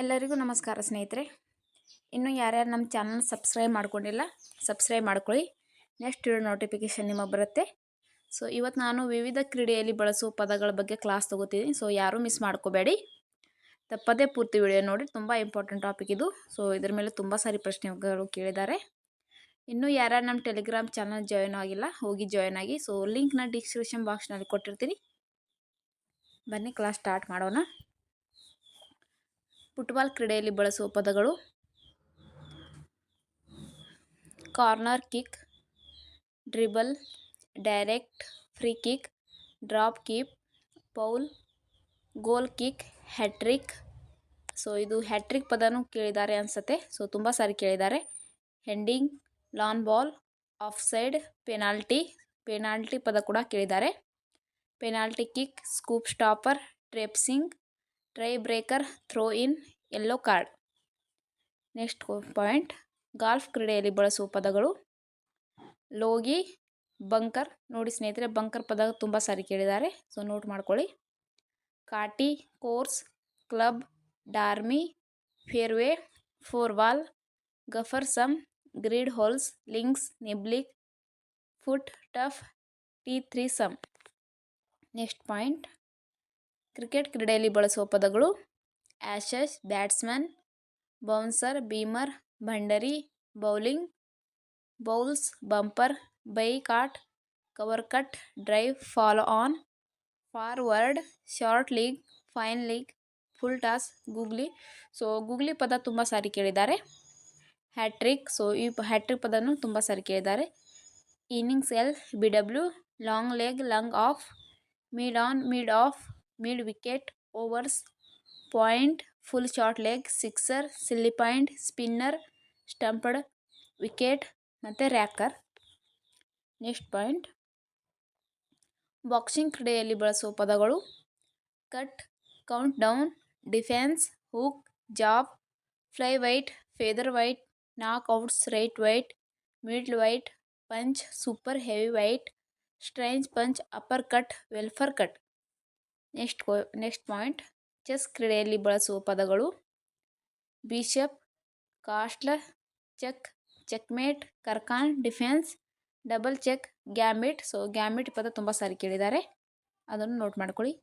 ಎಲ್ಲರಿಗೂ ನಮಸ್ಕಾರ ಸ್ನೇಹಿತರೆ. ಇನ್ನೂ ಯಾರ್ಯಾರು ನಮ್ಮ ಚಾನಲ್ ಸಬ್ಸ್ಕ್ರೈಬ್ ಮಾಡ್ಕೊಂಡಿಲ್ಲ, ಸಬ್ಸ್ಕ್ರೈಬ್ ಮಾಡ್ಕೊಳ್ಳಿ. ನೆಕ್ಸ್ಟ್ ವಿಡಿಯೋ ನೋಟಿಫಿಕೇಷನ್ ನಿಮಗೆ ಬರುತ್ತೆ. ಸೊ ಇವತ್ತು ನಾನು ವಿವಿಧ ಕ್ರೀಡೆಯಲ್ಲಿ ಬಳಸುವ ಪದಗಳ ಬಗ್ಗೆ ಕ್ಲಾಸ್ ತೊಗೋತೀನಿ ಸೊ ಯಾರೂ ಮಿಸ್ ಮಾಡ್ಕೋಬೇಡಿ. ತಪ್ಪದೇ ಪೂರ್ತಿ ವಿಡಿಯೋ ನೋಡಿ. ತುಂಬ ಇಂಪಾರ್ಟೆಂಟ್ ಟಾಪಿಕ್ ಇದು. ಸೊ ಇದ್ರ ಮೇಲೆ ತುಂಬ ಸಾರಿ ಪ್ರಶ್ನೆಗಳು ಕೇಳಿದ್ದಾರೆ. ಇನ್ನೂ ಯಾರ್ಯಾರು ನಮ್ಮ ಟೆಲಿಗ್ರಾಮ್ ಚಾನಲ್ ಜಾಯ್ನ್ ಆಗಿಲ್ಲ, ಹೋಗಿ ಜಾಯ್ನ್ ಆಗಿ. ಸೊ ಲಿಂಕ್ನ ಡಿಸ್ಕ್ರಿಪ್ಷನ್ ಬಾಕ್ಸ್ನಲ್ಲಿ ಕೊಟ್ಟಿರ್ತೀನಿ. ಬನ್ನಿ ಕ್ಲಾಸ್ ಸ್ಟಾರ್ಟ್ ಮಾಡೋಣ. ಫುಟ್ಬಾಲ್ ಕ್ರೀಡೆಯಲ್ಲಿ ಬಳಸುವ ಪದಗಳು corner kick, dribble, direct, free kick, drop keep, foul, goal kick, hat trick. So ಇದು ಹ್ಯಾಟ್ರಿಕ್ ಪದನೂ ಕೇಳಿದ್ದಾರೆ ಅನಿಸುತ್ತೆ. ಸೊ ತುಂಬ ಸಾರಿ ಕೇಳಿದ್ದಾರೆ. Heading, lawn ball off side penalty. Penalty ಪದ ಕೂಡ ಕೇಳಿದ್ದಾರೆ. Penalty kick, scoop stopper, trapping tie breaker throw in yellow card. Next point. Golf ಕ್ರೀಡೆಯಲ್ಲಿ ಬಳಸುವ ಪದಗಳು. ಲೋಗಿ, ಬಂಕರ್. ನೋಡಿ ಸ್ನೇಹಿತರೆ, ಬಂಕರ್ ಪದ ತುಂಬ ಸಾರಿ ಕೇಳಿದ್ದಾರೆ, ಸೊ ನೋಟ್ ಮಾಡ್ಕೊಳ್ಳಿ. Caddie, course, club, dormie, fairway four ball gopher some, green holes, links, niblick, putt tough, tee threesome. Next point. Cricket ಕ್ರೀಡೆಯಲ್ಲಿ ಬಳಸುವ ಪದಗಳು ashes batsman bouncer, beamer, boundary, bowling, bowls, bumper bye caught cover cut drive, follow on, forward, short leg, fine leg, full toss, googly. So, googly ಪದ ತುಂಬ ಸಾರಿ ಕೇಳಿದ್ದಾರೆ. Hattrick, so, ಈ hattrick ಪದನೂ ತುಂಬ ಸಾರಿ ಕೇಳಿದ್ದಾರೆ. Innings L, B W, long leg, long off, mid on, mid off mid wicket overs point full short leg sixer silly point spinner stumped wicket ಮತ್ತು yorker next point boxing ಕ್ರೀಡೆಯಲ್ಲಿ ಬಳಸುವ ಪದಗಳು cut count down defence hook jab fly weight feather weight knockouts right weight middle weight punch super heavy weight strange punch upper cut welfare cut next next point. Chess ಕ್ರೀಡೆಯಲ್ಲಿ ಬಳಸುವ ಪದಗಳು bishop, castling, check, checkmate, Caro Kann, defence, double check, gambit. So, gambit ಪದ ತುಂಬ ಸಾರಿ ಕೇಳಿದ್ದಾರೆ. ಅದನ್ನು note ಮಾಡ್ಕೊಳ್ಳಿ.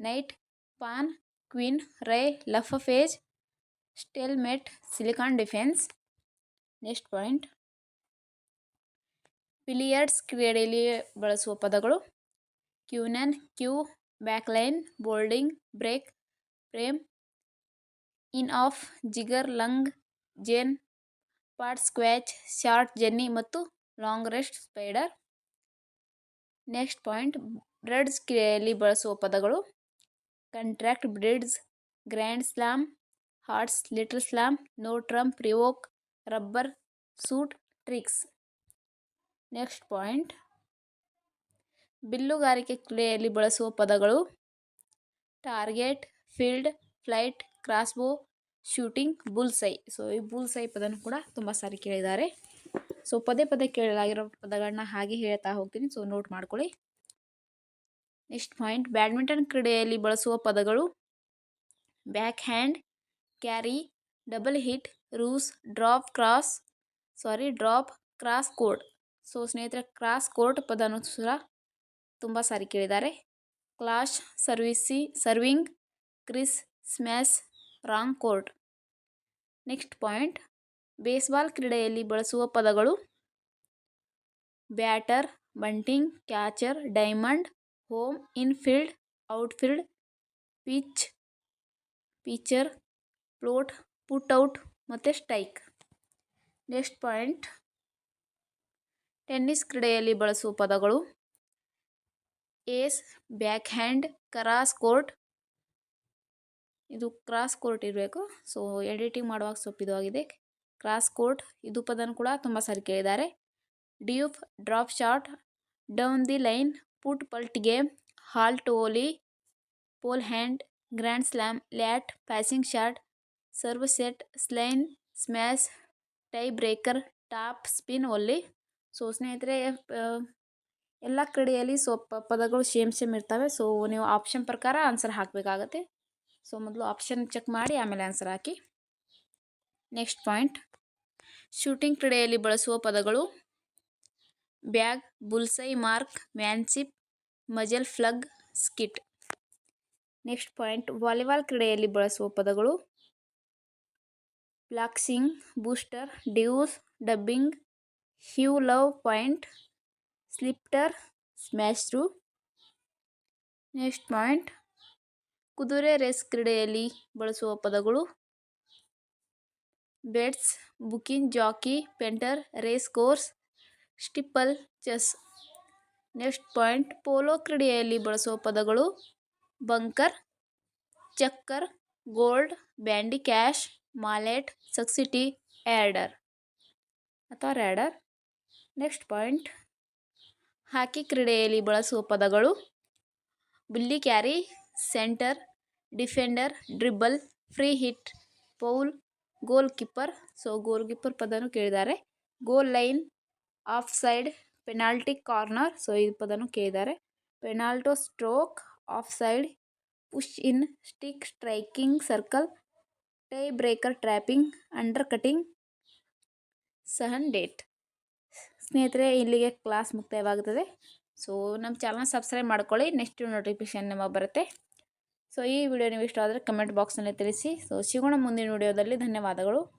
Knight, pawn, queen, Rai ಲಫಫೇಜ್ stalemate, Sicilian defence. Next point. Billiards ಕ್ರೀಡೆಯಲ್ಲಿ ಬಳಸುವ ಪದಗಳು ಕ್ಯೂನನ್, cue backline ಬೋಲ್ಡಿಂಗ್ break frame in off jigger long jenny pot ಸ್ಕ್ವ್ಯಾಚ್ short jenny ಮತ್ತು long rest spider next point bridge ಕ್ರಿಯೆಯಲ್ಲಿ ಬಳಸುವ ಪದಗಳು. Contract bridge grand slam hearts little slam no trump revoke rubber suit tricks next point ಬಿಲ್ಲುಗಾರಿಕೆ ಕ್ರಿಯೆಯಲ್ಲಿ ಬಳಸುವ ಪದಗಳು target, field, flight, crossbow, shooting, bullseye. So ಈ bullseye ಪದನೂ ಕೂಡ ತುಂಬ ಸಾರಿ ಕೇಳಿದ್ದಾರೆ. ಸೊ ಪದೇ ಪದೇ ಕೇಳಲಾಗಿರೋ ಪದಗಳನ್ನ ಹಾಗೆ ಹೇಳ್ತಾ ಹೋಗ್ತೀನಿ. ಸೊ ನೋಟ್ ಮಾಡ್ಕೊಳ್ಳಿ. ನೆಕ್ಸ್ಟ್ ಪಾಯಿಂಟ್ ಬ್ಯಾಡ್ಮಿಂಟನ್ ಕ್ರೀಡೆಯಲ್ಲಿ ಬಳಸುವ ಪದಗಳು backhand carry, double hit, ರೂಸ್, drop, cross, sorry, drop, cross court. So ಸ್ನೇಹಿತರೆ, ಕ್ರಾಸ್ ಕೋರ್ಟ್ ಪದನೂ ಸಹ ತುಂಬ ಸಾರಿ ಕೇಳಿದ್ದಾರೆ. Clash service, serving, Chris, smash, wrong court. Next point. Baseball ಕ್ರೀಡೆಯಲ್ಲಿ ಬಳಸುವ ಪದಗಳು batter, bunting, catcher, diamond, home, infield, outfield, pitch, pitcher, float put out ಮತ್ತು strike next point. Tennis ಕ್ರೀಡೆಯಲ್ಲಿ ಬಳಸುವ ಪದಗಳು ace backhand cross court. ಇದು cross court ಇರಬೇಕು. So, editing ಮಾಡುವಾಗ ಸ್ವಲ್ಪ ಇದು ಆಗಿದೆ ಕ್ರಾಸ್ ಕೋರ್ಟ್, ಇದು ಪದನ ಕೂಡ ತುಂಬ ಸಾರಿ ಕೇಳಿದ್ದಾರೆ. Dupe, drop shot, down the line, foot fault game halt volley forehand, grand slam let, passing shot, serve set, slice, smash tie breaker top, spin volley. So, ಸ್ನೇಹಿತರೆ ಎಲ್ಲ ಕ್ರೀಡೆಯಲ್ಲಿ ಸೊ ಪದಗಳು ಸೇಮ್ ಸೇಮ್ ಇರ್ತವೆ. ಸೊ ನೀವು option ಪ್ರಕಾರ answer ಹಾಕಬೇಕಾಗತ್ತೆ. So ಮೊದಲು option check ಮಾಡಿ, ಆಮೇಲೆ ಆನ್ಸರ್ ಹಾಕಿ. ನೆಕ್ಸ್ಟ್ ಪಾಯಿಂಟ್ ಶೂಟಿಂಗ್ ಕ್ರೀಡೆಯಲ್ಲಿ ಬಳಸುವ ಪದಗಳು. Bag bullseye mark manship muzzle plug skeet next point volleyball ಕ್ರೀಡೆಯಲ್ಲಿ ಬಳಸುವ ಪದಗಳು. Blocking booster deuce dubbing hue love point ಸ್ಲಿಪ್ಟರ್ smash through. Next point. ಕುದುರೆ ರೇಸ್ ಕ್ರೀಡೆಯಲ್ಲಿ ಬಳಸುವ ಪದಗಳು. Bets booking jockey, punter, race course, steeplechase. Next point. Polo ಕ್ರೀಡೆಯಲ್ಲಿ ಬಳಸುವ ಪದಗಳು. Bunker, chukker, gold, bandy cash, mallet ಸಕ್ಸಿಟಿ adder. ಅಥವಾ ರ್ಯಾಡರ್ ನೆಕ್ಸ್ಟ್ ಪಾಯಿಂಟ್. ಹಾಕಿ ಕ್ರೀಡೆಯಲ್ಲಿ ಬಳಸುವ ಪದಗಳು bully carry, centre, defender, dribble, free hit, foul, goal keeper. So goal keeper ಪದನೂ ಕೇಳಿದ್ದಾರೆ. Goal line off side penalty corner. So ಈ ಪದನೂ ಕೇಳಿದ್ದಾರೆ. Penalty stroke offside push in, stick striking circle tie breaker trapping, under cutting, Sahan ಡೇಟ್. ಸ್ನೇಹಿತರೆ, ಇಲ್ಲಿಗೆ class ಮುಕ್ತಾಯವಾಗುತ್ತದೆ so, ನಮ್ಮ channel subscribe ಮಾಡ್ಕೊಳ್ಳಿ. ನೆಕ್ಸ್ಟ್ ನೋಟಿಫಿಕೇಷನ್ ನಿಮಗೆ ಬರುತ್ತೆ. ಸೊ, ಈ ವಿಡಿಯೋ ನೀವು ಇಷ್ಟ ಆದರೆ ಕಮೆಂಟ್ ಬಾಕ್ಸ್ನಲ್ಲಿ ತಿಳಿಸಿ. ಸೊ, ಸಿಗೋಣ ಮುಂದಿನ ವಿಡಿಯೋದಲ್ಲಿ. ಧನ್ಯವಾದಗಳು.